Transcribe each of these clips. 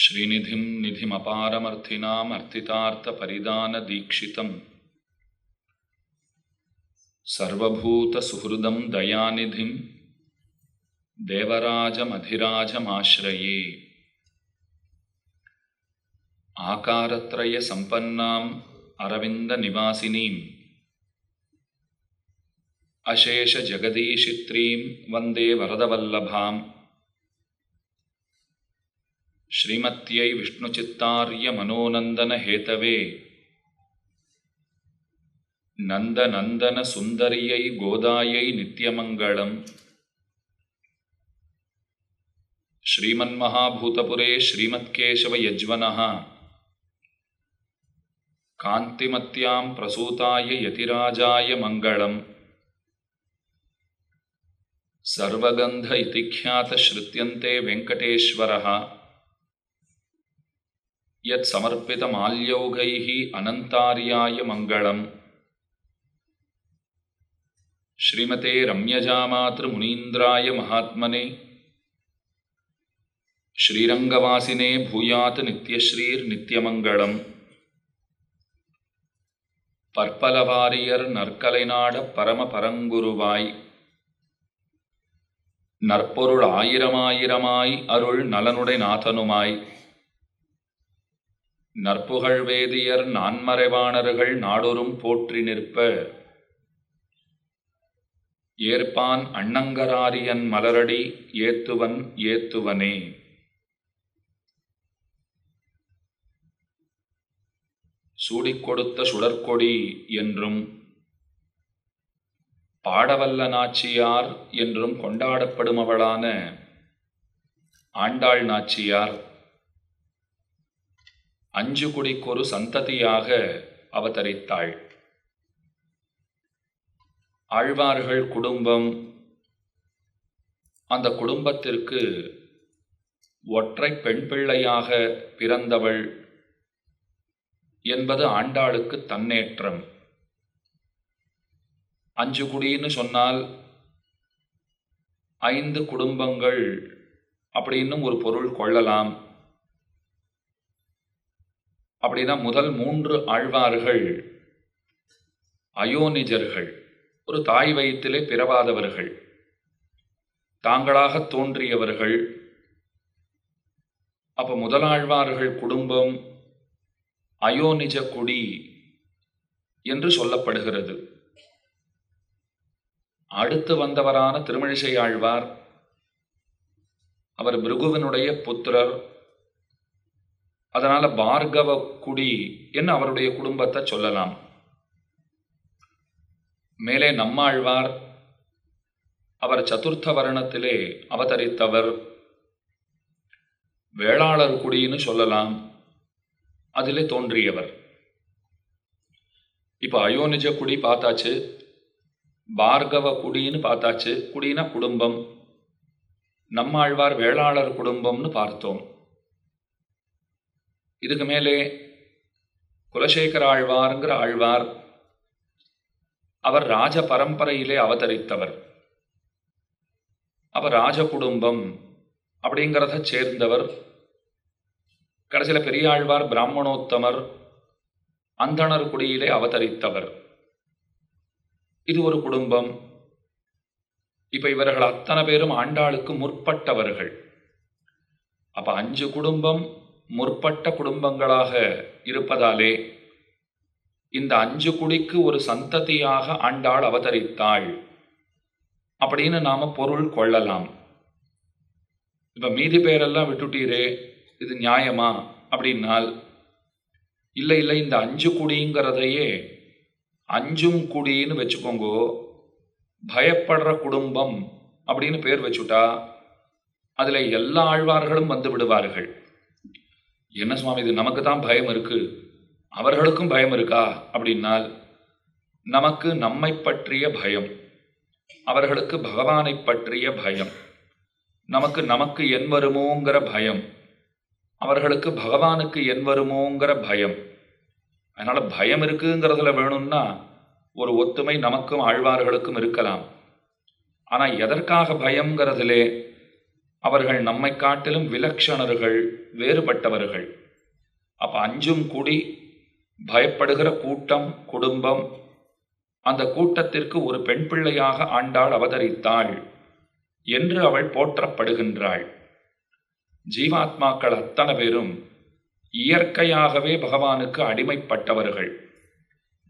श्रीनिधिं निधिमपारमर्थिनाम् अर्थितार्थपरिदानदीक्षितम् सर्वभूतसुहृदं दयानिधिं देवराजमधिराजमाश्रये। आकारत्रयसम्पन्नाम् अरविन्दनिवासिनीम् अशेषजगदीशित्रीं वन्दे वरदवल्लभाम् श्रीमत्यै विष्णुचित्तार्यमनोनन्दनहेतवे। नन्दनन्दनसुन्दर्यै गोदायै नित्यमङ्गलम्। श्रीमन्महाभूतपुरे श्रीमत्केशवयज्वनः। कान्तिमत्यां प्रसूताय यतिराजाय मङ्गलम्। सर्वगन्ध इति ख्यातश्रुत्यन्ते वेङ्कटेश्वरः யத் சமர்ப்பிதமால்யோகைஹி அனந்தாரியாய மங்களம் ஸ்ரீமதே ரம்யஜாமாத்திரு முனீந்திராய மகாத்மனே ஸ்ரீரங்கவாசினே பூயாத் நித்யஸ்ரீர் நித்யமங்களம் பற்பலவாரியர் நற்கலைநாட பரம பரங்குருவாய் நற்பொருள் ஆயிரமாயிரமாய் அருள் நலனுடை நாதனுமாய் நற்புகழ் வேதியர் நான்மறைவாணர்கள் நாடொரும் போற்றி நிற்ப. ஏற்பான் அண்ணங்கராரியன் மலரடி ஏத்துவன் ஏத்துவனே. சூடிக் கொடுத்த சுடற்கொடி என்றும் பாடவல்ல நாச்சியார் என்றும் கொண்டாடப்படுமவளான ஆண்டாள் நாச்சியார். அஞ்சு குடிக்கொரு சந்ததியாக அவதரித்தாள். ஆழ்வார்கள் குடும்பம். அந்த குடும்பத்திற்கு ஒற்றை பெண் பிள்ளையாக பிறந்தவள் என்பது ஆண்டாளுக்கு தன்னேற்றம். அஞ்சு குடின்னு சொன்னால் ஐந்து குடும்பங்கள் அப்படின்னும் ஒரு பொருள் கொள்ளலாம். அப்படின்னா முதல் மூன்று ஆழ்வார்கள். அயோனிஜர்கள். ஒரு தாய் வயிற்றிலே பிறவாதவர்கள். தாங்களாக தோன்றியவர்கள். அப்போ முதலாழ்வார்கள் குடும்பம் அயோனிஜ குடி என்று சொல்லப்படுகிறது. அடுத்து வந்தவரான திருமழிசை ஆழ்வார் அவர் மிருகுவனுடைய புத்திரர் அதனால பார்கவ குடி என்று அவருடைய குடும்பத்தை சொல்லலாம்? மேலே நம்மாழ்வார் அவர் சதுர்த்த வருணத்திலே அவதரித்தவர். வேளாளர் குடின்னு சொல்லலாம். அதிலே தோன்றியவர். இப்போ அயோனிஜ குடி பார்த்தாச்சு பார்கவ குடின்னு பார்த்தாச்சு குடினா குடும்பம். நம்மாழ்வார் வேளாளர் குடும்பம்னு பார்த்தோம். இதுக்கு மேலே குலசேகர ஆழ்வார்ங்கிற ஆழ்வார் அவர் ராஜ பரம்பரையிலே அவதரித்தவர். அவர் ராஜ குடும்பம் அப்படிங்கிறத சேர்ந்தவர். கடைசியில் பெரியாழ்வார் பிராமணோத்தமர் அந்தணர் குடியிலே அவதரித்தவர். இது ஒரு குடும்பம். இப்ப இவர்கள் அத்தனை பேரும் ஆண்டாளுக்கு முற்பட்டவர்கள். அப்ப அஞ்சு குடும்பம் முற்பட்ட குடும்பங்களாக இருப்பதாலே இந்த அஞ்சு குடிக்கு ஒரு சந்ததியாக ஆண்டாள் அவதரித்தாள். அப்படின்னு நாம பொருள் கொள்ளலாம். இப்ப மீதி பேரெல்லாம் விட்டுட்டீரே இது நியாயமா? அப்படின்னால் இல்லை இல்லை இந்த அஞ்சு குடிங்கிறதையே அஞ்சும் குடின்னு வச்சுக்கோங்கோ. பயப்படுற குடும்பம் அப்படின்னு பேர் வச்சுட்டா அதில் எல்லா ஆழ்வார்களும் வந்து விடுவார்கள். என்ன சுவாமி இது? நமக்கு தான் பயம் இருக்கு. அவர்களுக்கும் பயம் இருக்கா? அப்படின்னால் நமக்கு நம்மை பற்றிய பயம். அவர்களுக்கு பகவானை பற்றிய பயம். நமக்கு நமக்கு என் வருமோங்கிற பயம். அவர்களுக்கு பகவானுக்கு என் வருமோங்கிற பயம். அதனால் பயம் இருக்குங்கிறதுல வேணும்னா ஒரு ஒத்துமை நமக்கும் ஆழ்வார்களுக்கும் இருக்கலாம். ஆனால் எதற்காக பயங்கிறதுலே அவர்கள் நம்மை காட்டிலும் விலக்ஷணர்கள் வேறுபட்டவர்கள். அப்ப அஞ்சும் குடி பயப்படுகிற கூட்டம் குடும்பம் அந்த கூட்டத்திற்கு ஒரு பெண் பிள்ளையாக ஆண்டாள் அவதரித்தாள் என்று அவள் போற்றப்படுகின்றாள். ஜீவாத்மாக்கள் அத்தனை பேரும் இயற்கையாகவே பகவானுக்கு அடிமைப்பட்டவர்கள்.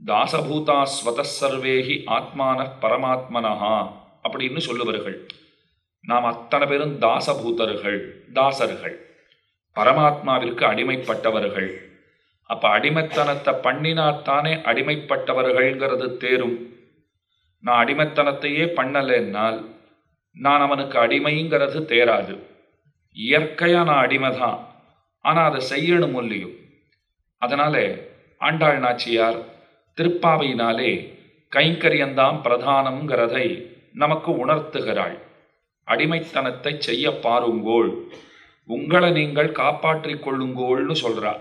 தாசபூதா ஸ்வதசர்வேகி ஆத்மான பரமாத்மனஹா அப்படின்னு சொல்லுவார்கள். நாம் அத்தனை பேரும் தாசபூதர்கள் தாசர்கள். பரமாத்மாவிற்கு அடிமைப்பட்டவர்கள். அப்போ அடிமைத்தனத்தை பண்ணினாத்தானே அடிமைப்பட்டவர்கள்ங்கிறது தேரும். நான் அடிமைத்தனத்தையே பண்ணலைன்னால் நான் அவனுக்கு அடிமைங்கிறது தேராது. இயற்கையாக நான் அடிமைதான். ஆனால் அதை செய்யணும் இல்லையும் அதனால ஆண்டாள் நாச்சியார் திருப்பாவையினாலே கைங்கரியந்தாம் பிரதானம்ங்கிறதை நமக்கு உணர்த்துகிறாள். அடிமைத்தனத்தை செய்ய பாருங்கோள். உங்களை நீங்கள் காப்பாற்றிக் கொள்ளுங்கோள்னு சொல்றா.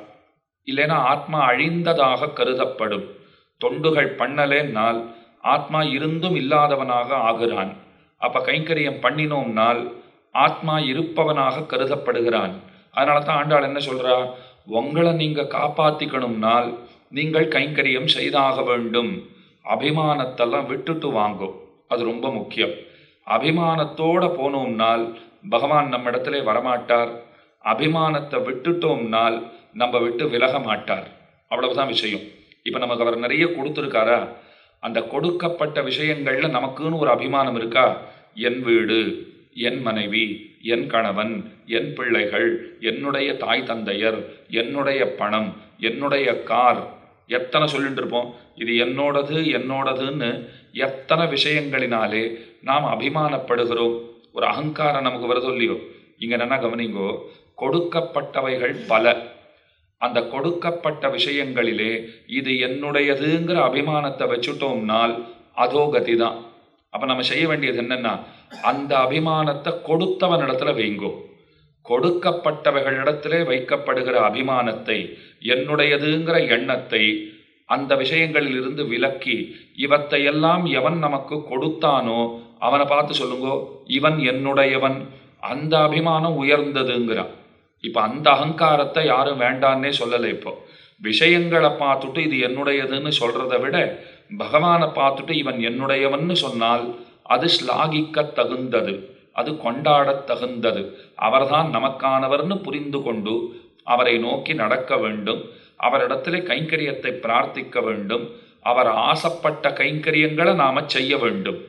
இல்லைன்னா ஆத்மா அழிந்ததாக கருதப்படும். தொண்டுகள் பண்ணலேன்னால் ஆத்மா இருந்தும் இல்லாதவனாக ஆகிறான். அப்ப கைங்கரியம் பண்ணினோம்னால் ஆத்மா இருப்பவனாக கருதப்படுகிறான். அதனால தான் ஆண்டாள் என்ன சொல்றா? உங்களை நீங்க காப்பாத்திக்கணும்னால் நீங்கள் கைங்கரியம் செய்தாக வேண்டும். அபிமானத்தெல்லாம் விட்டுட்டு வாங்கும் அது ரொம்ப முக்கியம். அபிமானத்தோட போனோம்னால் பகவான் நம்ம இடத்துல வரமாட்டார். அபிமானத்தை விட்டுட்டோம்னால் நம்ம விட்டு விலக மாட்டார். அவ்வளவுதான் விஷயம். இப்போ நமக்கு அவர் நிறைய கொடுத்துருக்காரா? அந்த கொடுக்கப்பட்ட விஷயங்களில் நமக்குன்னு ஒரு அபிமானம் இருக்கா? என் வீடு என் மனைவி என் கணவன் என் பிள்ளைகள் என்னுடைய தாய் தந்தையர் என்னுடைய பணம் என்னுடைய கார் எத்தனை சொல்லிட்டு இருப்போம் இது என்னோடது என்னோடதுன்னு எத்தனை விஷயங்களினாலே நாம் அபிமானப்படுகிறோம்? ஒரு அகங்காரம் நமக்கு வருதோ இல்லையோ? இங்கே என்ன கவனிங்கோ கொடுக்கப்பட்டவைகள் பல. அந்த கொடுக்கப்பட்ட விஷயங்களிலே இது என்னுடையதுங்கிற அபிமானத்தை வச்சுட்டோம்னால் அதோ கதி தான் அப்போ நம்ம செய்ய வேண்டியது என்னென்னா அந்த அபிமானத்தை கொடுத்தவன் இடத்துல வைங்கோ. கொடுக்கப்பட்டவைகளிடத்திலே வைக்கப்படுகிற அபிமானத்தை என்னுடையதுங்கிற எண்ணத்தை அந்த விஷயங்களில் இருந்து விலக்கி இவத்தையெல்லாம் எவன் நமக்கு கொடுத்தானோ அவனை பார்த்து சொல்லுங்கோ இவன் என்னுடையவன் அந்த அபிமானம் உயர்ந்ததுங்கிறான். இப்போ அந்த அகங்காரத்தை யாரும் வேண்டான்னே சொல்லலை இப்போ. விஷயங்களை பார்த்துட்டு இது என்னுடையதுன்னு சொல்கிறத விட பகவானை பார்த்துட்டு இவன் என்னுடையவன்னு சொன்னால் அது ஸ்லாகிக்க தகுந்தது அது கொண்டாடத் தகுந்தது. அவர்தான் நமக்கானவர்னு புரிந்து கொண்டு அவரை நோக்கி நடக்க வேண்டும். அவரிடத்திலே கைங்கரியத்தை பிரார்த்திக்க வேண்டும். அவர் ஆசைப்பட்ட கைங்கரியங்களை நாம் செய்ய வேண்டும்.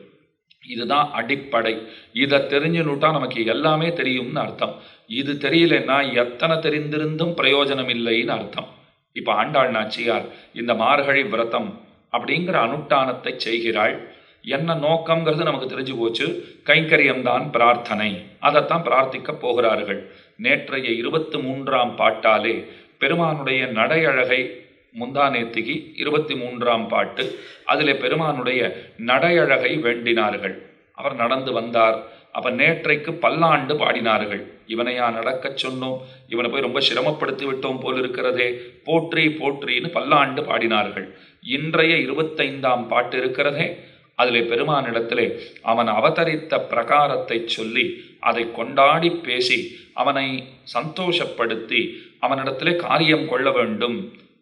இதுதான் அடிப்படை. இதை தெரிஞ்சுனுட்டா நமக்கு எல்லாமே தெரியும்னு அர்த்தம். இது தெரியலன்னா எத்தனை தெரிந்திருந்தும் பிரயோஜனம் இல்லைன்னு அர்த்தம். இப்போ ஆண்டாள் நாச்சியார் இந்த மார்கழி விரதம் அப்படிங்கிற அனுஷ்டானத்தை செய்கிறாள். என்ன நோக்கம்ங்கிறது நமக்கு தெரிஞ்சு போச்சு. கைங்கரியம்தான் பிரார்த்தனை. அதைத்தான் பிரார்த்திக்க போகிறார்கள். நேற்றைய இருபத்தி மூன்றாம் பாட்டாலே பெருமானுடைய நடையழகை முந்தானேத்திகி இருபத்தி மூன்றாம் பாட்டு. அதிலே பெருமானுடைய நடையழகை வேண்டினார்கள். அவர் நடந்து வந்தார். அப்போ நேற்றைக்கு பல்லாண்டு பாடினார்கள். இவனையா நடக்கச் சொன்னோம். இவனை போய் ரொம்ப சிரமப்படுத்தி விட்டோம் போல் இருக்கிறதே. போற்றி போற்றின்னு பல்லாண்டு பாடினார்கள். இன்றைய இருபத்தைந்தாம் பாட்டு இருக்கிறதே. அதிலே பெருமானிடத்திலே அவன் அவதரித்த பிரகாரத்தை சொல்லி அதை கொண்டாடி பேசி அவனை சந்தோஷப்படுத்தி அவனிடத்திலே காரியம் கொள்ள வேண்டும்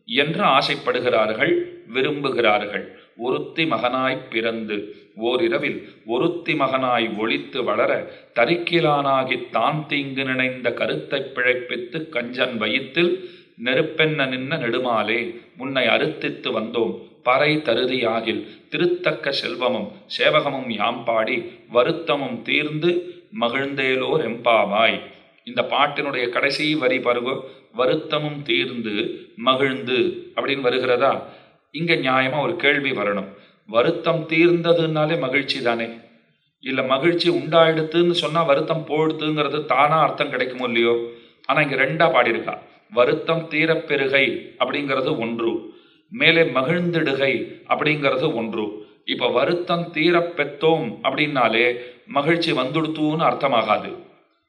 என்று ஆசைப்படுகிறார்கள் விரும்புகிறார்கள். ஒருத்தி மகனாய் பிறந்து ஓரிரவில் ஒருத்தி மகனாய் ஒளித்து வளர தரிக்கிலானாகி தான் தீங்கு நினைந்த கருத்தை பிழைப்பித்து கஞ்சன் வயிற்றில் நெருப்பென்ன நின்ன நெடுமாலே முன்னை அறுத்தித்து வந்தோம். பறை தருதியாகில் திருத்தக்க செல்வமும் சேவகமும் யாம் பாடி வருத்தமும் தீர்ந்து மகிழ்ந்தேலோர் எம்பாவாய். இந்த பாட்டினுடைய கடைசி வரி பாருங்க வருத்தமும் தீர்ந்து மகிழ்ந்து அப்படின்னு வருகிறதா? இங்க நியாயமா ஒரு கேள்வி வரணும். வருத்தம் தீர்ந்ததுனாலே மகிழ்ச்சி தானே? இல்ல மகிழ்ச்சி உண்டாயிடுத்துன்னு சொன்னா வருத்தம் போடுதுங்கிறது தானா அர்த்தம் கிடைக்குமோ இல்லையோ? ஆனா இங்க ரெண்டா பாடியிருக்கா. வருத்தம் தீரப்பெருகை அப்படிங்கிறது ஒன்று. மேலே மகிழ்ந்திடுகை அப்படிங்கிறது ஒன்று. இப்போ வருத்தம் தீரப்பெத்தோம் அப்படின்னாலே மகிழ்ச்சி வந்துடுத்துன்னு அர்த்தமாகாது.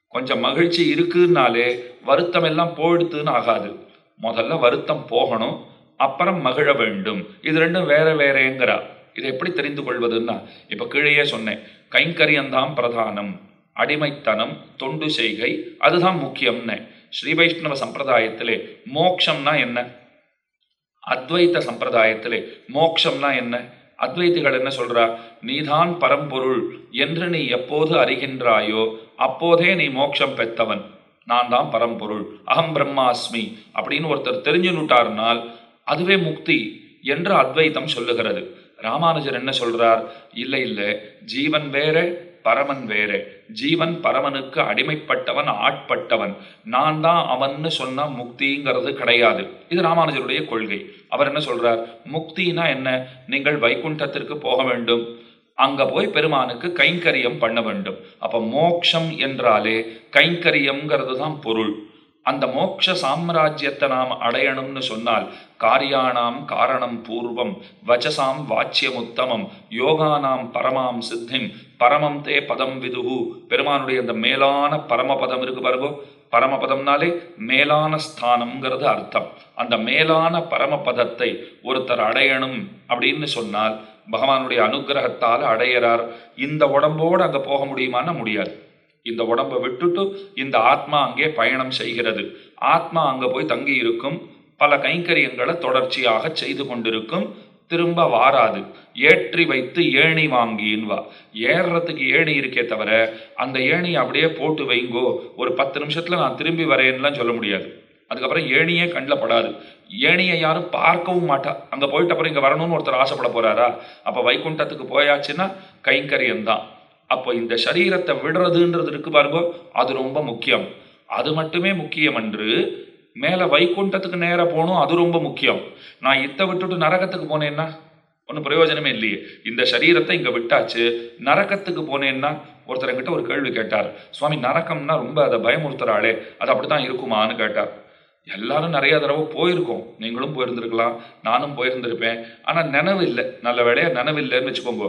கொஞ்சம் மகிழ்ச்சி இருக்குன்னாலே வருத்தம் எல்லாம் போயிடுத்துன்னு ஆகாது. முதல்ல வருத்தம் போகணும் அப்புறம் மகிழ வேண்டும். இது ரெண்டும் வேற வேறேங்கிறா. இதை எப்படி தெரிந்து கொள்வதுன்னா இப்போ கீழேயே சொன்னேன் கைங்கரியந்தான் பிரதானம் அடிமைத்தனம் தொண்டு செய்கை அதுதான் முக்கியம்னு ஸ்ரீ வைஷ்ணவ சம்பிரதாயத்திலே மோக்ஷம்னா என்ன? அத்வைத்த சம்பிரதாயத்திலே. மோக்ஷம்னா என்ன? அத்வைத்திகள் என்ன சொல்றா? நீதான் பரம்பொருள் என்று நீ எப்போது அறிகின்றாயோ அப்போதே நீ மோட்சம் பெற்றவன். நான் தான் பரம்பொருள் அகம் பிரம்மாஸ்மி அப்படின்னு ஒருத்தர் தெரிஞ்சுனுட்டார்னால் அதுவே முக்தி என்று அத்வைத்தம் சொல்லுகிறது. ராமானுஜர் என்ன சொல்றார்? இல்லை இல்லை ஜீவன் வேற பரமன் வேறு. ஜீவன் பரமனுக்கு அடிமைப்பட்டவன் ஆட்பட்டவன். நான் தான் அவன்னு சொன்னா முக்திங்கிறது கிடையாது. இது ராமானுஜருடைய கொள்கை. அவர் என்ன சொல்றார்? முக்தினா என்ன? நீங்கள் வைகுண்டத்திற்கு போக வேண்டும். அங்க போய் பெருமானுக்கு கைங்கரியம் பண்ண வேண்டும். அப்ப மோக்ஷம் என்றாலே கைங்கரியம்ங்கிறது தான் பொருள். அந்த மோட்ச சாம்ராஜ்யத்தை நாம் அடையணும்னு சொன்னால் காரியானாம் காரணம் பூர்வம் வச்சசாம் வாச்சியமுத்தமம் யோகானாம் பரமாம் சித்திம் பரமம் தே பதம் விதுகு. பெருமானுடைய அந்த மேலான பரமபதம் இருக்கு பாருங்கோ. பரமபதம்னாலே மேலான ஸ்தானம்ங்கிறது அர்த்தம். அந்த மேலான பரமபதத்தை ஒருத்தர் அடையணும் அப்படின்னு சொன்னால் பகவானுடைய அனுகிரகத்தால் அடையிறார். இந்த உடம்போடு அங்கே போக முடியுமான்னு முடியாது. இந்த உடம்பை விட்டுட்டு இந்த ஆத்மா அங்கே பயணம் செய்கிறது. ஆத்மா அங்கே போய் தங்கி இருக்கும் பல கைங்கரியங்களை தொடர்ச்சியாக செய்து கொண்டிருக்கும். திரும்ப வாராது. ஏற்றி வைத்து ஏணி வாங்கின்வா. ஏறுறதுக்கு ஏணி இருக்கே தவிர அந்த ஏணி அப்படியே போட்டு வைங்கோ. ஒரு பத்து நிமிஷத்தில் நான் திரும்பி வரேன்லாம் சொல்ல முடியாது. அதுக்கப்புறம் ஏணியே கண்ணில் படாது. ஏணியை யாரும் பார்க்கவும் மாட்டா. அங்கே போயிட்டு அப்புறம் இங்கே வரணும்னு ஒருத்தர் ஆசைப்பட போகிறாரா அப்போ வைகுண்டத்துக்கு போயாச்சுன்னா கைங்கரியம் தான். அப்போ இந்த சரீரத்தை விடுறதுன்றது இருக்கு பாருங்க அது ரொம்ப முக்கியம். அது மட்டுமே முக்கியம் என்று மேலே வைகுண்டத்துக்கு நேராக போகணும் அது ரொம்ப முக்கியம். நான் இத்தை விட்டுட்டு நரகத்துக்கு போனேன்னா ஒன்றும் பிரயோஜனமே இல்லையே. இந்த சரீரத்தை இங்கே விட்டாச்சு நரகத்துக்கு போனேன்னா ஒருத்தர் என்கிட்ட ஒரு கேள்வி கேட்டார் சுவாமி நரகம்னா ரொம்ப அதை பயமுறுத்துறாளே அது அப்படித்தான் இருக்குமான்னு கேட்டார். எல்லாரும் நிறைய தடவை போயிருக்கோம். நீங்களும் போயிருந்திருக்கலாம் நானும் போயிருந்திருப்பேன். ஆனால் நினைவு இல்லை. நல்ல வேலையாக நினைவு இல்லைன்னு வச்சுக்கோங்க.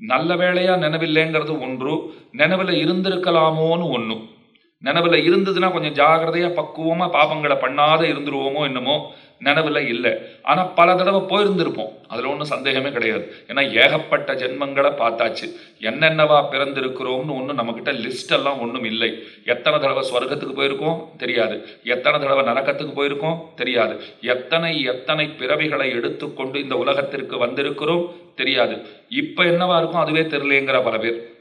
நல்ல வேலையா நினைவில்லைங்கிறது ஒன்று நினைவில் இருந்திருக்கலாமோன்னு ஒன்று நினைவில் இருந்ததுன்னா கொஞ்சம் ஜாகிரதையாக பக்குவமாக பாபங்களை பண்ணாத இருந்துருவோமோ என்னமோ நினைவில் இல்லை. ஆனால் பல தடவை போயிருந்திருப்போம். அதில் ஒன்றும் சந்தேகமே கிடையாது. ஏன்னா ஏகப்பட்ட ஜென்மங்களை பார்த்தாச்சு. என்னென்னவா பிறந்திருக்கிறோம்னு ஒன்றும் நம்மக்கிட்ட லிஸ்ட் எல்லாம் ஒன்றும் இல்லை. எத்தனை தடவை ஸ்வர்க்கத்துக்கு போயிருக்கோம்? தெரியாது. எத்தனை தடவை நரக்கத்துக்கு போயிருக்கோம்? தெரியாது. எத்தனை எத்தனை பிறவிகளை எடுத்துக்கொண்டு இந்த உலகத்திற்கு வந்திருக்கிறோம்? தெரியாது. இப்போ என்னவா இருக்கும்? அதுவே தெரியலேங்கிற பல பேர்.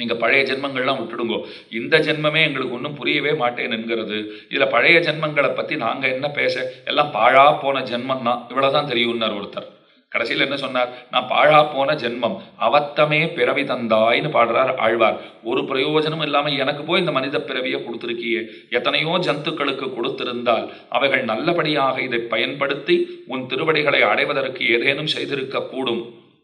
நீங்க பழைய ஜென்மங்கள்லாம் விட்டுடுங்கோ. இந்த ஜென்மமே எங்களுக்கு ஒன்றும் புரியவே மாட்டேன் இதில் பழைய ஜென்மங்களை பத்தி நாங்க என்ன பேச எல்லாம் பாழா போன ஜென்மம் தான் இவ்வளவுதான் தெரியும்னார் ஒருத்தர். கடைசியில் என்ன சொன்னார்? நான் பாழா போன ஜென்மம் அவத்தமே பிறவி தந்தாய்னு பாடுறார் ஆழ்வார். ஒரு பிரயோஜனமும் இல்லாமல் எனக்கு போய் இந்த மனித பிறவியை கொடுத்துருக்கியே. எத்தனையோ ஜந்துக்களுக்கு கொடுத்திருந்தால் அவைகள் நல்லபடியாக இதை பயன்படுத்தி உன் திருவடிகளை அடைவதற்கு ஏதேனும் செய்திருக்கக்கூடும்.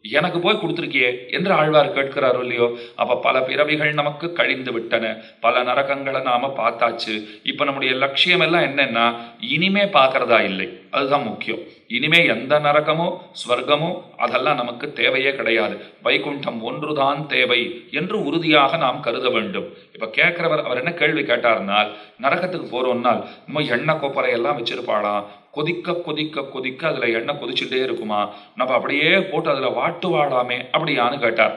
எனக்கு போய் கொடுத்துருக்கியே என்று ஆழ்வார் கேட்கிறாரோ இல்லையோ? அப்ப பல பிறவிகள் நமக்கு கழிந்து விட்டன. பல நரகங்களை நாம பார்த்தாச்சு. இப்ப நம்முடைய லட்சியம் எல்லாம் என்னன்னா இனிமே பார்க்கறதா இல்லை. அதுதான் முக்கியம். இனிமே எந்த நரகமோ ஸ்வர்க்கமோ அதெல்லாம் நமக்கு தேவையே கிடையாது. வைகுண்டம் ஒன்றுதான் தேவை என்று உறுதியாக நாம் கருத வேண்டும். இப்ப கேட்கிறவர் அவர் என்ன கேள்வி கேட்டார்னால் நரகத்துக்கு போறோம்னால் நம்ம எண்ணெய் கோப்பரையெல்லாம் எல்லாம் வச்சிருப்பாளாம். கொதிக்க கொதிக்க கொதிக்க அதில் எண்ணெய் கொதிச்சுட்டே இருக்குமா? நம்ம அப்படியே போட்டு அதில் வாட்டு வாடாமே அப்படியான்னு கேட்டார்.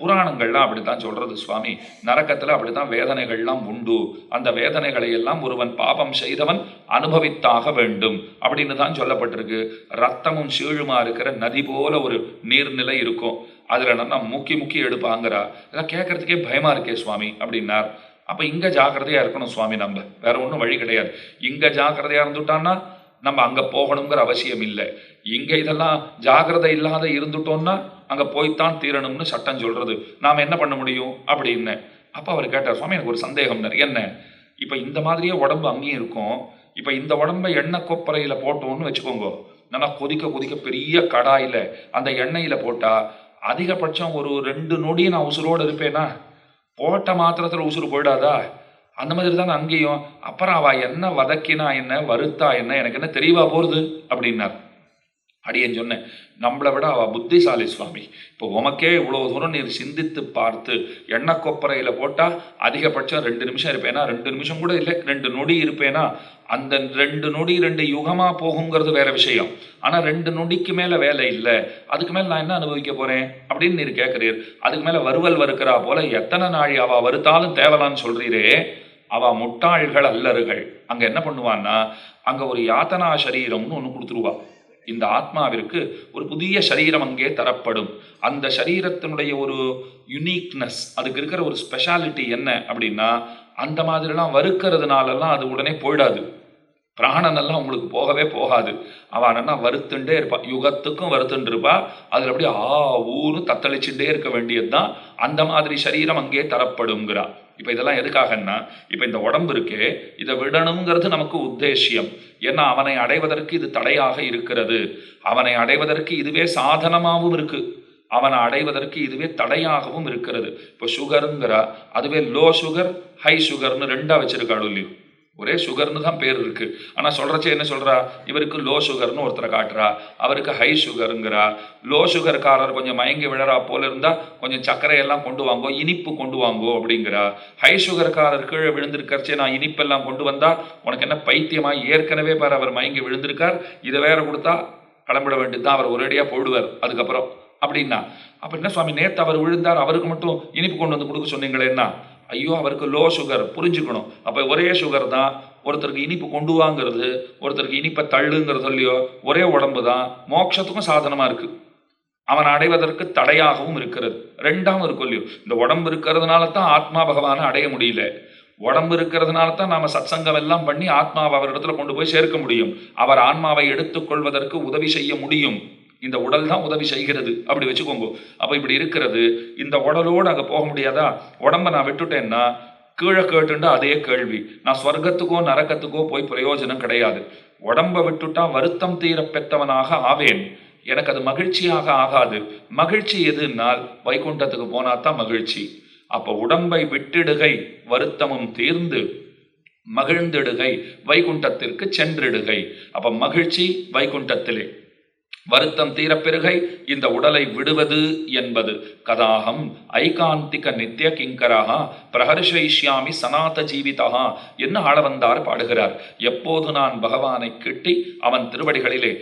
புராணங்கள்லாம் அப்படித்தான் சொல்றது சுவாமி. நரக்கத்தில் அப்படித்தான் வேதனைகள்லாம் உண்டு. அந்த வேதனைகளை எல்லாம் ஒருவன் பாபம் செய்தவன் அனுபவித்தாக வேண்டும் அப்படின்னு தான் சொல்லப்பட்டிருக்கு. ரத்தமும் சீழுமா இருக்கிற நதி போல ஒரு நீர்நிலை இருக்கும். அதில் நல்லா முக்கி முக்கி எடுப்பாங்கிறா. இதெல்லாம் கேட்கறதுக்கே பயமா இருக்கே சுவாமி அப்படின்னார். அப்போ இங்கே ஜாக்கிரதையாக இருக்கணும் சுவாமி நம்ம. வேற ஒன்றும் வழி கிடையாது. இங்கே ஜாக்கிரதையாக இருந்துட்டான்னா நம்ம அங்கே போகணுங்கிற அவசியம் இல்லை. இங்கே இதெல்லாம் ஜாக்கிரதை இல்லாத இருந்துட்டோம்னா அங்கே போய்த்தான் தீரணும்னு சட்டம் சொல்கிறது நாம் என்ன பண்ண முடியும்? அப்படின்னு. அப்போ அவர் கேட்டார் சுவாமி எனக்கு ஒரு சந்தேகம். என்ன? இப்போ இந்த மாதிரியே உடம்பு அங்கேயும் இருக்கும். இப்போ இந்த உடம்பை எண்ணெய் கொப்பரையில் போட்டோம்னு வச்சுக்கோங்க. நல்லா கொதிக்க கொதிக்க பெரிய கடாயில் அந்த எண்ணெயில் போட்டால் அதிகபட்சம் ஒரு ரெண்டு நொடி நான் உசுரோடு இருப்பேனா? போட்ட மாத்திரத்தில் உசுறு போயிடாதா? அந்த மாதிரி தான் அங்கேயும். அப்புறம் அவ என்ன வதக்கினா என்ன வருத்தா என்ன எனக்கு என்ன தெரியவா போறது? அப்படின்னார். அடியேன் சொன்னேன் நம்மளை விட அவ புத்திசாலி சுவாமி. இப்போ உமக்கே இவ்வளோ தூரம் நீர் சிந்தித்து பார்த்து எண்ணெய் கொப்பரையில் போட்டால் அதிகபட்சம் ரெண்டு நிமிஷம் இருப்பேனா? ரெண்டு நிமிஷம் கூட இல்லை ரெண்டு நொடி இருப்பேனா? அந்த ரெண்டு நொடி ரெண்டு யுகமா போகுங்கிறது வேற விஷயம். ஆனா ரெண்டு நொடிக்கு மேல வேலை இல்லை. அதுக்கு மேல நான் என்ன அனுபவிக்க போறேன்? அப்படின்னு நீர் கேட்கிறீர் அதுக்கு மேல வறுவல் வறுக்கிறா போல எத்தனை நாழி அவ வருத்தாலும் தேவலான்னு சொல்றீரே. அவ முட்டாள்கள் அல்லர்கள் அங்க என்ன பண்ணுவான்னா அங்க ஒரு யாத்தனா சரீரம்னு ஒன்று கொடுத்துருவா. இந்த ஆத்மாவிற்கு ஒரு புதிய சரீரம் அங்கே தரப்படும். அந்த சரீரத்தினுடைய ஒரு யுனிக்னஸ் அதுக்கு இருக்கிற ஒரு ஸ்பெஷாலிட்டி என்ன அப்படின்னா அந்த மாதிரிலாம் வறுக்கிறதுனாலலாம் அது உடனே போயிடாது. பிராணன் எல்லாம் உங்களுக்கு போகவே போகாது. அவன் என்ன வருத்துண்டே இருப்பான் யுகத்துக்கும் வருத்துண்டு இருப்பா அதில் அப்படியே ஆ ஊரும் தத்தளிச்சுட்டே இருக்க வேண்டியதுதான். அந்த மாதிரி சரீரம் அங்கே தரப்படுங்கிறா இப்போ இதெல்லாம் எதுக்காகன்னா இப்போ இந்த உடம்பு இருக்கே இதை விடணுங்கிறது நமக்கு உத்தேசியம். ஏன்னா அவனை அடைவதற்கு இது தடையாக இருக்கிறது. அவனை அடைவதற்கு இதுவே சாதனமாகவும் இருக்கு. அவனை அடைவதற்கு இதுவே தடையாகவும் இருக்கிறது. இப்போ சுகருங்கிறா அதுவே லோ சுகர் ஹை சுகர்னு ரெண்டாக வச்சிருக்காಳು இல்லையோ? ஒரே சுகர்னு தான் பேர் இருக்கு. ஆனால் சொல்றச்சே என்ன சொல்றா? இவருக்கு லோ சுகர்னு ஒருத்தரை காட்டுறா. அவருக்கு ஹை சுகருங்கிறா லோ சுகர்காரர் கொஞ்சம் மயங்கி விழறா போல இருந்தா கொஞ்சம் சர்க்கரையெல்லாம் கொண்டு வாங்கோ இனிப்பு கொண்டு வாங்கோ அப்படிங்கிறா. ஹை சுகர்காரர் கீழே விழுந்திருக்கறச்சே நான் இனிப்பெல்லாம் கொண்டு வந்தா உனக்கு என்ன பைத்தியமா? ஏற்கனவே பாரு அவர் மயங்கி விழுந்திருக்கார். இதை வேற கொடுத்தா கிளம்பிட வேண்டியதுதான் அவர் ஒரேடியா போடுவார் அதுக்கப்புறம். அப்படின்னா. அப்ப என்ன சுவாமி நேற்று அவர் விழுந்தார் அவருக்கு மட்டும் இனிப்பு கொண்டு வந்து கொடுக்க சொன்னீங்களேன்னா ஐயோ அவருக்கு லோ சுகர் புரிஞ்சுக்கணும். அப்போ ஒரே சுகர் தான் ஒருத்தருக்கு இனிப்பு கொண்டு வாங்கிறது ஒருத்தருக்கு இனிப்பை தள்ளுங்கிறது இல்லையோ ஒரே உடம்பு தான் மோட்சத்துக்கும் சாதனமாக இருக்கு. அவன் அடைவதற்கு தடையாகவும் இருக்கிறது. ரெண்டாவும் இருக்கும் இல்லையோ இந்த உடம்பு இருக்கிறதுனால தான் ஆத்மா பகவானை அடைய முடியல. உடம்பு இருக்கிறதுனால தான் நாம் சத்சங்கம் எல்லாம் பண்ணி ஆத்மாவை அவரிடத்துல கொண்டு போய் சேர்க்க முடியும். அவர் ஆன்மாவை எடுத்துக்கொள்வதற்கு உதவி செய்ய முடியும். இந்த உடல் தான் உதவி செய்கிறது. அப்படி வச்சுக்கோங்க. அப்போ இப்படி இருக்கிறது இந்த உடலோடு அங்கே போக முடியாதா? உடம்ப நான் விட்டுட்டேன்னா கீழே கேட்டுண்டா அதே கேள்வி. நான் ஸ்வர்க்கத்துக்கோ நரக்கத்துக்கோ போய் பிரயோஜனம் கிடையாது. உடம்ப விட்டுட்டா வருத்தம் தீர பெற்றவனாக ஆவேன். எனக்கு அது மகிழ்ச்சியாக ஆகாது. மகிழ்ச்சி எதுனால் வைகுண்டத்துக்கு போனா தான் மகிழ்ச்சி. அப்போ உடம்பை விட்டிடுகை வருத்தமும் தீர்ந்து மகிழ்ந்திடுகை வைகுண்டத்திற்கு சென்றிடுகை. அப்ப மகிழ்ச்சி வைகுண்டத்திலே. வருத்தம் தீரப்பெருகை இந்த உடலை விடுவது என்பது. கதாகம் ஐகாந்திக நித்திய கிங்கராக பிரஹர்ஷயிஷ்யாமி சனாத ஜீவிதா என்ன ஆள வந்தார் பாடுகிறார். எப்போது நான் பகவானை கிட்டி அவன் திருவடிகளிலே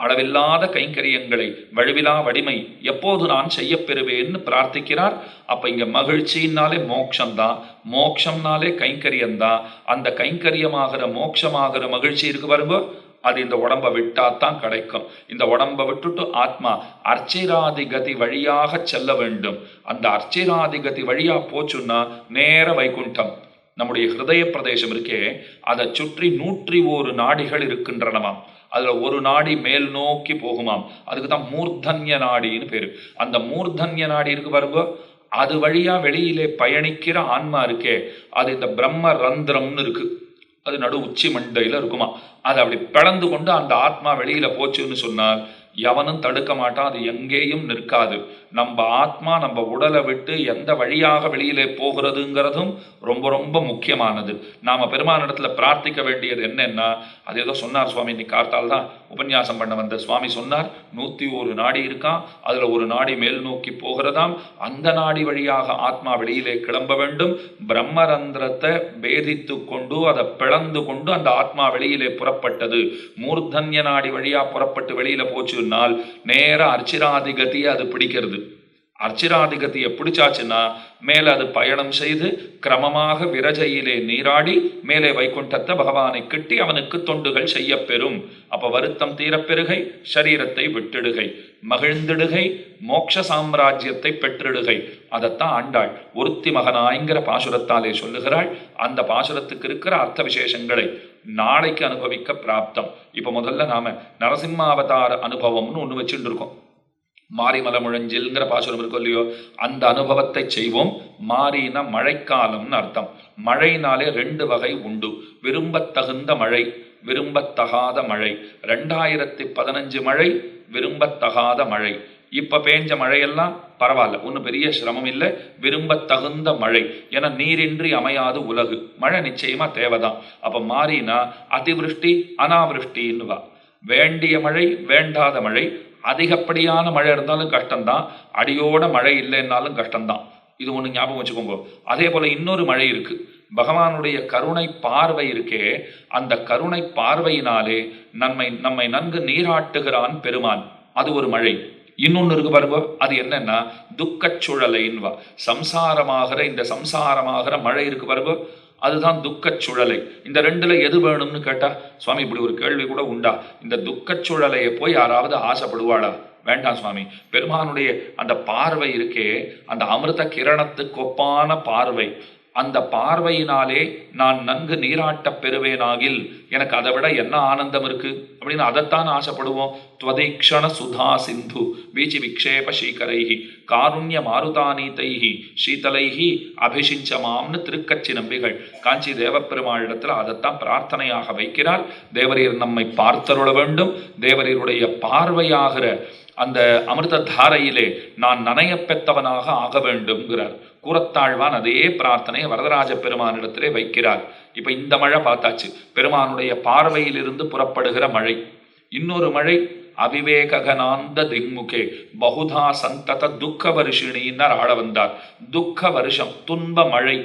அளவில்லாத கைங்கரியங்களை வழுவிலா வடிமை எப்போது நான் செய்ய பெறுவேன்னு பிரார்த்திக்கிறார். அப்ப இங்க மகிழ்ச்சின்னாலே மோட்சம்தான் மோட்சம்னாலே கைங்கரியம்தான் அந்த கைங்கரியமாகிற மோட்சமாகிற மகிழ்ச்சி இருக்கு பாருங்க. அது இந்த உடம்பை விட்டா தான் கிடைக்கும். இந்த உடம்பை விட்டுட்டு ஆத்மா அர்ச்சிராதிகதி வழியாக செல்ல வேண்டும். அந்த அர்ச்சிராதிகதி வழியா போச்சுன்னா நேர வைகுண்டம். நம்முடைய ஹிருதய பிரதேசம் இருக்கே அதை சுற்றி நூற்றி ஓரு நாடிகள் இருக்கின்றனவாம். அதுல ஒரு நாடி மேல் நோக்கி போகுமாம். அதுக்கு தான் மூர்தன்ய நாடின்னு பேரு. அந்த மூர்தன்ய நாடி இருக்கு பாருங்க அது வழியா வெளியிலே பயணிக்கிற ஆன்மா இருக்கே அது இந்த பிரம்ம ரந்திரம்னு இருக்கு. அது நடு உச்சி மண்டையில் இருக்குமா? அது அப்படி பிளந்து கொண்டு அந்த ஆத்மா வெளியில போச்சுன்னு சொன்னால் எவனும் தடுக்க மாட்டான் அது எங்கேயும் நிற்காது. நம்ம ஆத்மா நம்ம உடலை விட்டு எந்த வழியாக வெளியிலே போகிறதுங்கிறதும் ரொம்ப ரொம்ப முக்கியமானது. நாம் பெருமானிடத்தில் பிரார்த்திக்க வேண்டியது என்னென்னா அது ஏதோ சொன்னார் சுவாமி இன்னைக்கு கார்த்தால் தான் உபன்யாசம் பண்ண வந்த சுவாமி சொன்னார் நூற்றி ஒரு நாடி இருக்கான் அதில் ஒரு நாடி மேல் நோக்கி போகிறதாம் அந்த நாடி வழியாக ஆத்மா வெளியிலே கிளம்ப வேண்டும் பிரம்மரந்திரத்தை பேதித்து கொண்டு அதை பிளந்து கொண்டு அந்த ஆத்மா வெளியிலே புறப்பட்டது. மூர்தன்ய நாடி வழியாக புறப்பட்டு வெளியில் போச்சுன்னால் நேர அர்ச்சிராதிகதியை அது பிடிக்கிறது. அர்ச்சிராதிகத்தையை பிடிச்சாச்சுன்னா மேலே அது பயணம் செய்து கிரமமாக விரஜையிலே நீராடி மேலே வைகுண்டத்தை பகவானை கிட்டி அவனுக்கு தொண்டுகள் செய்ய பெறும் அப்ப வருத்தம் தீரப்பெருகை சரீரத்தை விட்டிடுகை. மகிழ்ந்திடுகை மோட்ச சாம்ராஜ்யத்தை பெற்றிடுகை. அதைத்தான் ஆண்டாள். ஒருத்தி மகனாய்ங்கிற பாசுரத்தாலே சொல்லுகிறாள். அந்த பாசுரத்துக்கு இருக்கிற அர்த்த விசேஷங்களை நாளைக்கு அனுபவிக்க பிராப்தம். இப்போ முதல்ல நாம நரசிம்மாவதார அனுபவம்னு ஒன்று வச்சுட்டு இருக்கோம். மாரிமல முழஞ்சில்ங்கிற பாசுரம் இருக்கும் இல்லையோ அந்த அனுபவத்தை செய்வோம். மாறின மழைக்காலம்னு அர்த்தம். மழைனாலே ரெண்டு வகை உண்டு. விரும்பத்தகுந்த மழை விரும்பத்தகாத மழை. ரெண்டாயிரத்தி பதினஞ்சு மழை விரும்பத்தகாத மழை. இப்ப பேஞ்ச மழையெல்லாம் பரவாயில்ல ஒன்றும் பெரிய சிரமம் இல்லை. விரும்பத்தகுந்த மழை ஏன்னா நீரின்றி அமையாது உலகு. மழை நிச்சயமா தேவைதான். அப்ப மாறினா அதிவிருஷ்டி அனாவிருஷ்டின்னு வா. வேண்டிய மழை வேண்டாத மழை அதிகப்படியான மழை இருந்தாலும் கஷ்டம்தான். அடியோட மழை இல்லைன்னாலும் கஷ்டம்தான். இது ஒன்று ஞாபகம் வச்சுக்கோங்க. அதே போல் இன்னொரு மழை இருக்கு. பகவானுடைய கருணை பார்வை இருக்கே. அந்த கருணை பார்வையினாலே நம்மை நம்மை நன்கு நீராட்டுகிறான் பெருமான். அது ஒரு மழை. இன்னொன்று இருக்கு பாருங்க. அது என்னன்னா துக்கச் சுழலைன்வா சம்சாரமாகிற இந்த சம்சாரமாகிற மழை இருக்கு பாருங்க. அதுதான் துக்கச் சுழலை. இந்த ரெண்டுல எது வேணும்னு கேட்டா சுவாமி இப்படி ஒரு கேள்வி கூட உண்டா? இந்த துக்கச் சுழலையை போய் யாராவது ஆசைப்படுவாளா? வேண்டாம் சுவாமி. பெருமானுடைய அந்த பார்வை இருக்கே அந்த அமிர்த கிரணத்துக்கு ஒப்பான பார்வை. அந்த பார்வையினாலே நான் நன்கு நீராட்டப் பெறுவேனாகில் எனக்கு அதை விட என்ன ஆனந்தம் இருக்கு? அப்படின்னு அதைத்தான் ஆசைப்படுவோம். துவதீக்ஷண சுதா சிந்து வீச்சி விக்ஷேப சீக்கரைஹி காருண்ய மாருதானீதைஹி சீதலைஹி அபிஷிஞ்சமாம்னு திருக்கச்சி நம்பிகள். காஞ்சி தேவப்பெருமாளிடத்தில் அதைத்தான் பிரார்த்தனையாக வைக்கிறார். தேவரீர் நம்மை பார்த்தருள வேண்டும். தேவரீருடைய பார்வையாகிற அந்த அமிர்த தாரையிலே நான் நனைய பெற்றவனாக ஆக வேண்டும்ங்கிறார். கூறத்தாழ்வான் அதே பிரார்த்தனை வரதராஜ பெருமானிடத்திலே வைக்கிறார். இப்ப இந்த மழை பார்த்தாச்சு. பெருமானுடைய பார்வையிலிருந்து புறப்படுகிற மழை. இன்னொரு மழை அவிவேககனாந்த திங்முகே பகுதா சந்தத துக்க வருஷினின்னார் ஆள வந்தார். துக்க வருஷம் துன்ப மழை.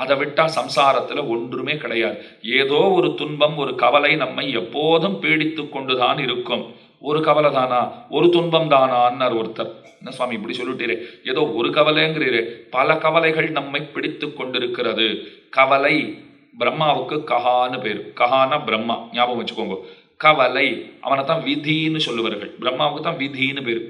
அதை விட்டா சம்சாரத்துல ஒன்றுமே கிடையாது. ஏதோ ஒரு துன்பம் ஒரு கவலை நம்மை எப்போதும் பீடித்து கொண்டுதான் இருக்கும். ஒரு கவலை தானா ஒரு துன்பம் தானான்னார் ஒருத்தர். என்ன சுவாமி இப்படி சொல்லிட்டீரே? ஏதோ ஒரு கவலைங்கிறீரே. பல கவலைகள் நம்மை பிடித்து கொண்டிருக்கிறது. கவலை பிரம்மாவுக்கு கஹான்னு பேர். கஹானா பிரம்மா. ஞாபகம் வச்சுக்கோங்க. கவலை அவனை தான் விதின்னு சொல்லுவார்கள். பிரம்மாவுக்கு தான் விதின்னு பேர்.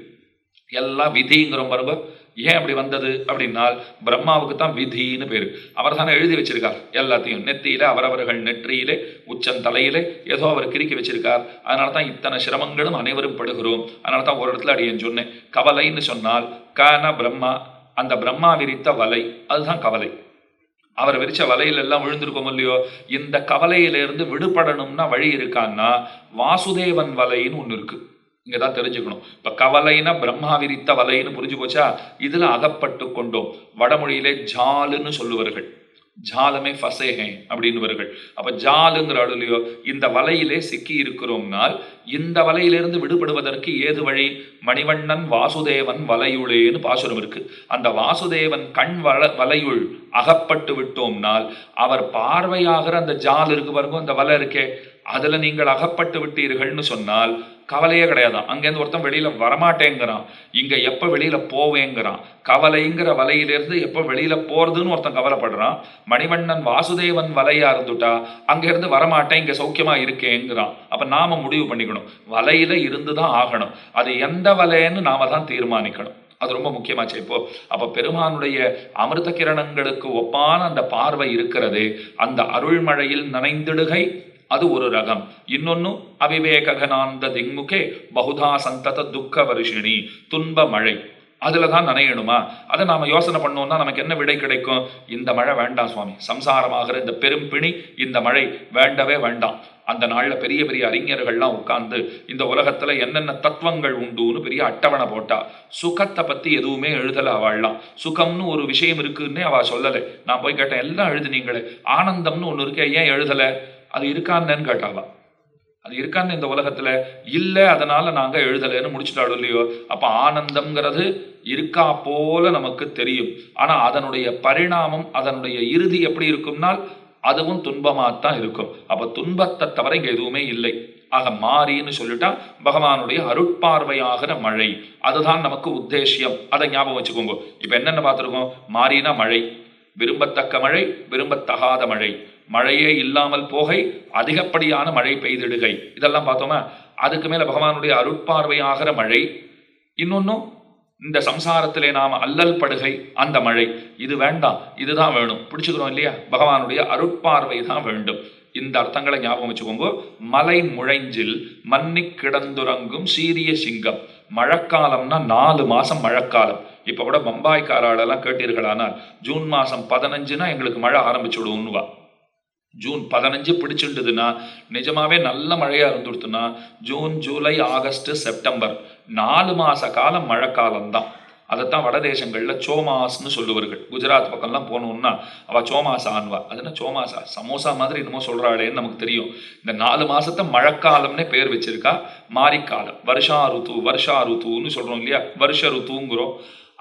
எல்லாம் விதிங்கிற பாருங்க. ஏன் அப்படி வந்தது அப்படின்னால் பிரம்மாவுக்கு தான் விதின்னு பேர். அவர் தானே எழுதி வச்சிருக்கார். எல்லாத்தையும் நெத்தியில அவரவர்கள் நெற்றியிலே உச்சந்தலையிலே ஏதோ அவர் கிறுக்கி வச்சிருக்கார். அதனால தான் இத்தனை சிரமங்களும் அனைவரும் படுகிறோம். அதனால தான் ஒரு இடத்துல அடியேன் சொன்னேன். கவலைன்னு சொன்னால் கன பிரம்மா அந்த பிரம்மா விரித்த வலை அதுதான் கவலை. அவர் விரிச்ச வலையில எல்லாம் விழுந்திருக்கோம் இல்லையோ? இந்த கவலையிலிருந்து விடுபடணும்னா வழி இருக்கான்னா வாசுதேவன் வலைன்னு ஒன்று இருக்கு. இங்கே தான் தெரிஞ்சுக்கணும். இப்ப கவலைனா பிரம்மா விரித்த வலைன்னு புரிஞ்சு போச்சா? இதுல அகப்பட்டு கொண்டோம். வடமொழியிலே ஜாலுன்னு சொல்லுவார்கள். ஜாலமே ஃபசேஹே அப்படின்னுவார்கள். அப்ப ஜாலுங்கிற அழுலையோ இந்த வலையிலே சிக்கி இருக்கிறோம்னால் இந்த வலையிலிருந்து விடுபடுவதற்கு ஏது வழி? மணிவண்ணன் வாசுதேவன் வலையுளேன்னு பாசுரம் இருக்கு. அந்த வாசுதேவன் கண் வள வலையுள் அகப்பட்டு விட்டோம்னால் அவர் பார்வையாகிற அந்த ஜால் இருக்கு பாருங்க அந்த வலை இருக்கே. அதுல நீங்கள் அகப்பட்டு விட்டீர்கள்னு சொன்னால் கவலையே கிடையாது. அங்கேருந்து ஒருத்தன் வெளியில் வரமாட்டேங்கிறான். இங்கே எப்போ வெளியில் போவேங்கிறான். கவலைங்கிற வலையிலிருந்து எப்போ வெளியில் போகிறதுன்னு ஒருத்தன் கவலைப்படுறான். மணிவண்ணன் வாசுதேவன் வலையாக இருந்துட்டா அங்கேருந்து வரமாட்டேன் இங்கே சௌக்கியமாக இருக்கேங்கிறான். அப்போ நாம் முடிவு பண்ணிக்கணும். வலையில் இருந்து தான் ஆகணும். அது எந்த வலைன்னு நாம தான் தீர்மானிக்கணும். அது ரொம்ப முக்கியமாச்சு. இப்போ அப்போ பெருமானுடைய அமிர்த கிரணங்களுக்கு ஒப்பான அந்த பார்வை இருக்கிறது. அந்த அருள்மழையில் நனைந்திடுகை அது ஒரு ரகம். இன்னொன்னு அவிவேககனாந்த திங்முகே பகுதா சந்தத துக்க வருஷிணி துன்ப மழை. அதுல தான் நனையணுமா? அதை நாம யோசனை பண்ணோம்னா நமக்கு என்ன விடை கிடைக்கும்? இந்த மழை வேண்டாம் சுவாமி. சம்சாரமாகிற இந்த பெரும் பிணி இந்த மழை வேண்டவே வேண்டாம். அந்த நாள்ல பெரிய பெரிய அறிஞர்கள்லாம் உட்கார்ந்து இந்த உலகத்துல என்னென்ன தத்துவங்கள் உண்டுன்னு பெரிய அட்டவணை போட்டா சுகத்தை பத்தி எதுவுமே எழுதல அவள்லாம். சுகம்னு ஒரு விஷயம் இருக்குன்னே அவ சொல்லலை. நான் போய் கேட்டேன் எல்லாம் எழுதுனீங்களே? ஆனந்தம்னு ஒன்று இருக்கே ஏன் எழுதலை? அது இருக்கான்னு கேட்டாலாம் அது இருக்கான்னு இந்த உலகத்துல இல்ல அதனால நாங்க எழுதலைன்னு முடிச்சுட்டாலும் இல்லையோ? அப்ப ஆனந்தம்ங்கிறது இருக்கா போல நமக்கு தெரியும். ஆனா அதனுடைய பரிணாமம் அதனுடைய இறுதி எப்படி இருக்கும்னால் அதுவும் துன்பமாகத்தான் இருக்கும். அப்ப துன்பத்தை தவிர இங்க எதுவுமே இல்லை. ஆக மாறின்னு சொல்லிட்டா பகவானுடைய அருட்பார்வையாகிற மழை. அதுதான் நமக்கு உத்தேசியம். அதை ஞாபகம் வச்சுக்கோங்க. இப்ப என்னென்ன பார்த்துருக்கோம்? மாறினா மழை. விரும்பத்தக்க மழை விரும்பத்தகாத மழை. மழையே இல்லாமல் போகை அதிகப்படியான மழை பெய்திடுகை. இதெல்லாம் பார்த்தோமா? அதுக்கு மேல பகவானுடைய அருட்பார்வையாகிற மழை. இன்னொன்னும் இந்த சம்சாரத்திலே நாம் அல்லல் படுகை அந்த மழை. இது வேண்டாம் இதுதான் வேணும். பிடிச்சுக்கிறோம் இல்லையா? பகவானுடைய அருட்பார்வை தான் வேண்டும். இந்த அர்த்தங்களை ஞாபகம் வச்சுக்கோங்க. மலை முழைஞ்சில் மன்னி கிடந்துறங்கும் சீரிய சிங்கம். மழைக்காலம்னா நாலு மாசம் மழைக்காலம். இப்போ கூட பம்பாய்க்காராலெல்லாம் கேட்டீர்களானால் ஜூன் மாதம் பதினஞ்சுனா எங்களுக்கு மழை ஆரம்பிச்சு விடுவோம்னுவா ஜூன் பதினஞ்சு பிடிச்சிருந்ததுன்னா நிஜமாவே நல்ல மழையாக இருந்துடுத்துன்னா ஜூன் ஜூலை ஆகஸ்ட் செப்டம்பர் நாலு மாத காலம் மழைக்காலம் தான் அதைத்தான் வடதேசங்களில் சோமாஸ்னு சொல்லுவார்கள். குஜராத் பக்கம்லாம் போனோம்னா அவள் சோமாசா ஆன்வா. அதுனா சோமாசா? சமோசா மாதிரி என்னமோ சொல்கிறாளேன்னு நமக்கு தெரியும். இந்த நாலு மாதத்தை மழைக்காலம்னே பேர் வச்சிருக்கா மாரிக்காலம். வருஷா ருத்து வருஷா ருத்துன்னு சொல்கிறோம் இல்லையா? வருஷ ருத்துங்கிறோம்.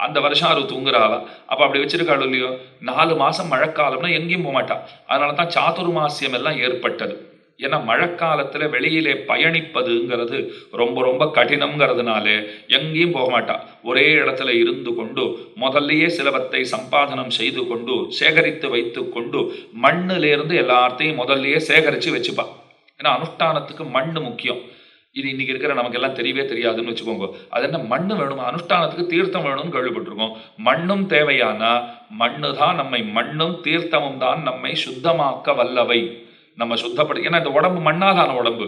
அந்த வருஷம் அவர் தூங்குறாளா? அப்போ அப்படி வச்சிருக்காள் இல்லையோ? நாலு மாதம் மழைக்காலம்னா எங்கேயும் போக மாட்டா அதனால தான் சாதுர்மாசியம் எல்லாம் ஏற்பட்டது. ஏன்னா மழைக்காலத்தில் வெளியிலே பயணிப்பதுங்கிறது ரொம்ப ரொம்ப கடினம்ங்கிறதுனால எங்கேயும் போக மாட்டா ஒரே இடத்துல இருந்து கொண்டு முதல்லையே சிலவத்தை சம்பாதனம் செய்து கொண்டு சேகரித்து வைத்து கொண்டு மண்ணிலேருந்து எல்லாத்தையும் முதல்லையே சேகரித்து வச்சுப்பா. ஏன்னா அனுஷ்டானத்துக்கு மண் முக்கியம். இது இன்னைக்கு இருக்கிற நமக்கு எல்லாம் தெரியவே தெரியாதுன்னு வச்சுக்கோங்க. அது என்ன மண்ணு வேணும்? அனுஷ்டானத்துக்கு தீர்த்தம் வேணும்னு கேள்விப்பட்டிருக்கோம். மண்ணும் தேவையானா? மண்ணு தான் நம்மை மண்ணும் தீர்த்தமும் தான் நம்மை சுத்தமாக்க வல்லவை. நம்ம சுத்தப்படி ஏன்னா இந்த உடம்பு மண்ணாலான உடம்பு.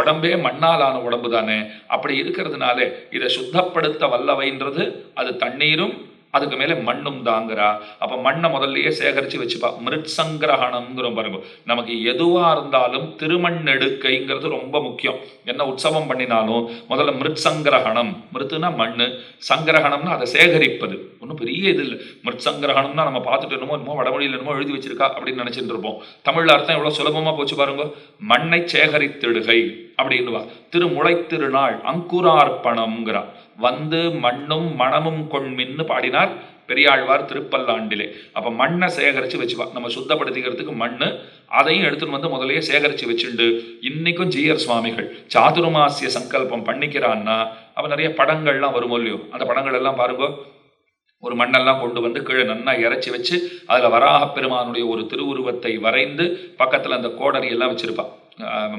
உடம்பே மண்ணாலான உடம்பு தானே அப்படி இருக்கிறதுனால இதை சுத்தப்படுத்த வல்லவைன்றது அது தண்ணீரும் அதுக்கு மேலே மண்ணும் தாங்கிறா. அப்போ மண்ணை முதல்லயே சேகரித்து வச்சுப்பா. மிருட்சங்கிரகணம்ங்கிறோம் பாருங்க. நமக்கு எதுவாக இருந்தாலும் திருமண்ணெடுக்கைங்கிறது ரொம்ப முக்கியம். என்ன உற்சவம் பண்ணினாலும் முதல்ல மிருட்சங்கிரகணம் மிருத்துனா மண் சங்கிரகணம்னா அதை சேகரிப்பது. ஒன்றும் பெரிய இது இல்லை. மிருட்சங்கிரகணம்னா நம்ம பார்த்துட்டு என்னமோ என்னமோ வடமொழியில் என்னமோ எழுதி வச்சிருக்கா அப்படின்னு நினச்சிட்டு இருப்போம். தமிழ்ல அர்த்தம் எவ்வளோ சுலபமாக போச்சு பாருங்க. மண்ணை சேகரித்திடுகை அப்படின்னுவா. திருமுளை திருநாள் அங்குரார்ப்பணம்ங்கிறா. வந்து மண்ணும் மணமும் கொண்மின்னு பாடினார் பெரியாழ்வார் திருப்பல்லாண்டிலே. அப்ப மண்ணை சேகரித்து வச்சுப்பா நம்ம சுத்தப்படுத்திக்கிறதுக்கு மண்ணு அதையும் எடுத்துன்னு வந்து முதலையே சேகரித்து வச்சுண்டு. இன்னைக்கும் ஜீயர் சுவாமிகள் சாதுர்மாசிய சங்கல்பம் பண்ணிக்கிறான்னா அப்ப நிறைய படங்கள்லாம் வரும் இல்லையோ? அந்த படங்கள் எல்லாம் பாருங்க. ஒரு மண்ணெல்லாம் கொண்டு வந்து கீழே நன்னா இறைச்சி வச்சு அதில் வராக பெருமானுடைய ஒரு திருவுருவத்தை வரைந்து பக்கத்தில் அந்த கோடரி எல்லாம் வச்சுருப்பாள்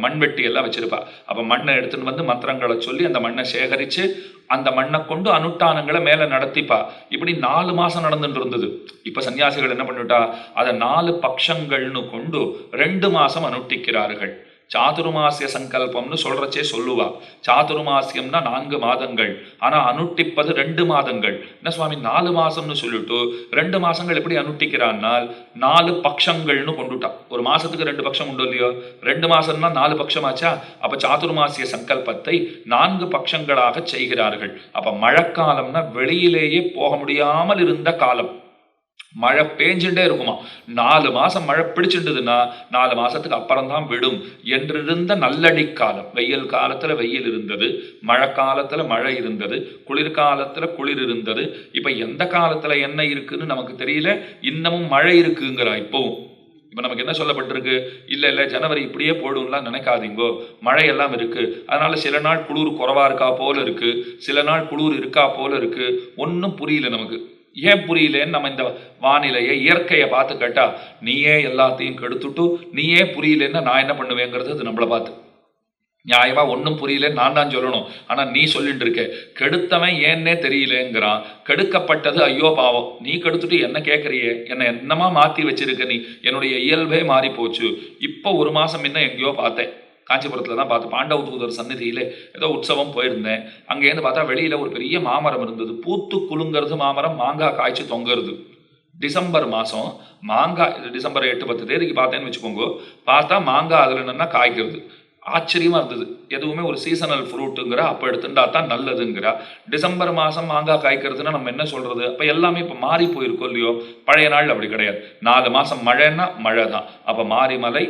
மண்வெட்டி எல்லாம் வச்சிருப்பா. அப்போ மண்ணை எடுத்துன்னு வந்து மந்திரங்களை சொல்லி அந்த மண்ணை சேகரித்து அந்த மண்ணை கொண்டு அனுஷ்டானங்களை மேலே நடத்திப்பா. இப்படி நாலு மாதம் நடந்துட்டு இருந்தது. இப்போ சன்னியாசிகள் என்ன பண்ணிட்டா அதை நாலு பக்ஷங்கள்னு கொண்டு ரெண்டு மாதம் அனுஷ்டிக்கிறார்கள். சாதுர்மாசிய சங்கல்பம்னு சொல்றச்சே சொல்லுவா. சாதுர்மாசியம்னா நான்கு மாதங்கள். ஆனா அனுட்டிப்பது ரெண்டு மாதங்கள். என்ன சுவாமி நாலு மாசம்னு சொல்லிட்டு ரெண்டு மாசங்கள் எப்படி அனுட்டிக்கிறான்னால் நாலு பக்ஷங்கள்னு கொண்டுட்டா. ஒரு மாசத்துக்கு ரெண்டு பட்சம் உண்டு இல்லையோ? ரெண்டு மாசம்னா நாலு பட்சமாச்சா அப்ப சாதுர்மாசிய சங்கல்பத்தை நான்கு பட்சங்களாக செய்கிறார்கள். அப்ப மழைக்காலம்னா வெளியிலேயே போக முடியாமல் இருந்த காலம். மழை பேஞ்சுட்டே இருக்குமா? நாலு மாசம் மழை பிடிச்சிட்டுதுன்னா நாலு மாசத்துக்கு அப்புறம் தான் விடும் என்றிருந்த நல்லடி காலம். வெயில் காலத்துல வெயில் இருந்தது மழை காலத்துல மழை இருந்தது குளிர்காலத்துல குளிர் இருந்தது. இப்ப எந்த காலத்துல என்ன இருக்குன்னு நமக்கு தெரியல. இன்னமும் மழை இருக்குங்கிறா இப்பவும் இப்போ நமக்கு என்ன சொல்லப்பட்டிருக்கு? இல்லை இல்லை ஜனவரி இப்படியே போடும்லாம் நினைக்காதீங்கோ. மழையெல்லாம் இருக்கு. அதனால சில நாள் குளிர் குறைவா இருக்கா போல இருக்கு. சில நாள் குளிர் இருக்கா போல இருக்கு. ஒன்றும் புரியல நமக்கு. ஏன் புரியலன்னு நம்ம இந்த வானிலையை இயற்கையை பார்த்து கேட்டா நீயே எல்லாத்தையும் கெடுத்துட்டு நீயே புரியலன்னா நான் என்ன பண்ணுவேங்கிறது அது நம்மளை பார்த்து. நியாயமா ஒன்றும் புரியல நான் தான் சொல்லணும். ஆனால் நீ சொல்லிட்டு இருக்க கெடுத்தவன் ஏன்னே தெரியலங்கிறான். கெடுக்கப்பட்டது ஐயோ பாவம். நீ கெடுத்துட்டு என்ன கேட்குறியே என்னை என்னமா மாற்றி வச்சிருக்க நீ? என்னுடைய இயல்பே மாறி போச்சு இப்போ ஒரு மாதம் முன்ன எங்கேயோ பார்த்தேன். காஞ்சிபுரத்தில் தான் பார்த்து பாண்டவ தூதர் சந்நிதியில ஏதோ உற்சவம் போயிருந்தேன். அங்கேருந்து பார்த்தா வெளியில் ஒரு பெரிய மாமரம் இருந்தது. பூத்து குலுங்கிறது மாமரம் மாங்காய் காய்ச்சி தொங்குறது. டிசம்பர் மாதம் மாங்காய் இது டிசம்பர் எட்டு பத்து தேதிக்கு பார்த்தேன்னு வச்சுக்கோங்க. பார்த்தா மாங்காய் அதில் என்னென்னா காய்க்கிறது. ஆச்சரியமாக இருந்தது. எதுவுமே ஒரு சீசனல் ஃப்ரூட்டுங்கிற அப்போ எடுத்துட்டா தான் நல்லதுங்கிறா. டிசம்பர் மாதம் மாங்காய் காய்க்கிறதுனா நம்ம என்ன சொல்கிறது அப்போ எல்லாமே இப்போ மாறி போயிருக்கோம் இல்லையோ? பழைய நாள் அப்படி கிடையாது. நாலு மாதம் மழைன்னா மழை தான் அப்போ மாறி மலை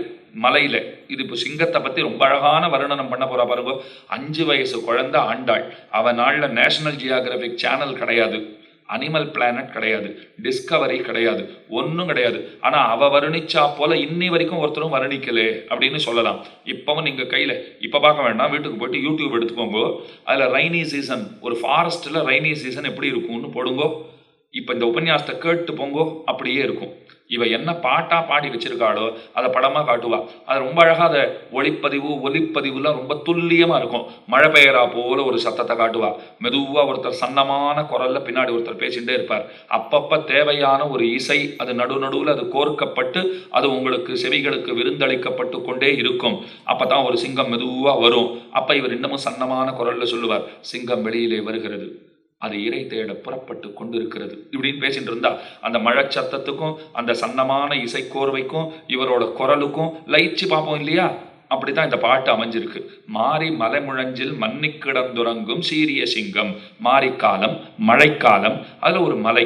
மலையில் இது இப்போ சிங்கத்தை பற்றி ரொம்ப அழகான வர்ணனம் பண்ண போகிறா பாருங்க. அஞ்சு வயசு குழந்தை ஆண்டாள். அவன் நாளில் நேஷனல் ஜியாகிரபிக் சேனல் கிடையாது. அனிமல் பிளானட் கிடையாது. டிஸ்கவரி கிடையாது. ஒன்றும் கிடையாது. ஆனால் அவள் வர்ணிச்சா போல இன்னி வரைக்கும் ஒருத்தரும் வர்ணிக்கலே அப்படின்னு சொல்லலாம். இப்போவும் நீங்கள் கையில் இப்போ பார்க்க வேண்டாம். வீட்டுக்கு போயிட்டு யூடியூப் எடுத்துக்கோங்க அதில் ரைனி சீசன் ஒரு ஃபாரஸ்ட்டில் ரைனி சீசன் எப்படி இருக்கும்னு போடுங்கோ. இப்போ இந்த உபன்யாசத்தை கேட்டு போங்கோ அப்படியே இருக்கும். இவ என்ன பாட்டாக பாடி வச்சிருக்காளோ அதை படமாக காட்டுவா. அது ரொம்ப அழகாக அதை ஒளிப்பதிவு ஒலிப்பதிவுலாம் ரொம்ப துல்லியமாக இருக்கும். மழை பெய்யறா போல ஒரு சத்தத்தை காட்டுவா. மெதுவாக ஒருத்தர் சன்னமான குரல்ல பின்னாடி ஒருத்தர் பேசிட்டே இருப்பார். அப்பப்போ தேவையான ஒரு இசை அது நடு நடுவில் அது கோர்க்கப்பட்டு அது உங்களுக்கு செவிகளுக்கு விருந்தளிக்கப்பட்டு கொண்டே இருக்கும். அப்பதான் ஒரு சிங்கம் மெதுவாக வரும். அப்போ இவர் இன்னமும் சன்னமான குரலில் சொல்லுவார். சிங்கம் வெளியிலே வருகிறது. அது இறை தேட புறப்பட்டு கொண்டிருக்கிறது. இப்படின்னு பேசிட்டு இருந்தா அந்த மழை சத்தத்துக்கும் அந்த சன்னமான இசைக்கோர்வைக்கும் இவரோட குரலுக்கும் லயிச்சு பார்ப்போம் இல்லையா? அப்படிதான் இந்த பாட்டு அமைஞ்சிருக்கு. மாறி மலைமுழஞ்சில் மன்னி கிடந்துறங்கும் சீரிய சிங்கம் மாரிக்காலம் மழைக்காலம் அதுல ஒரு மலை.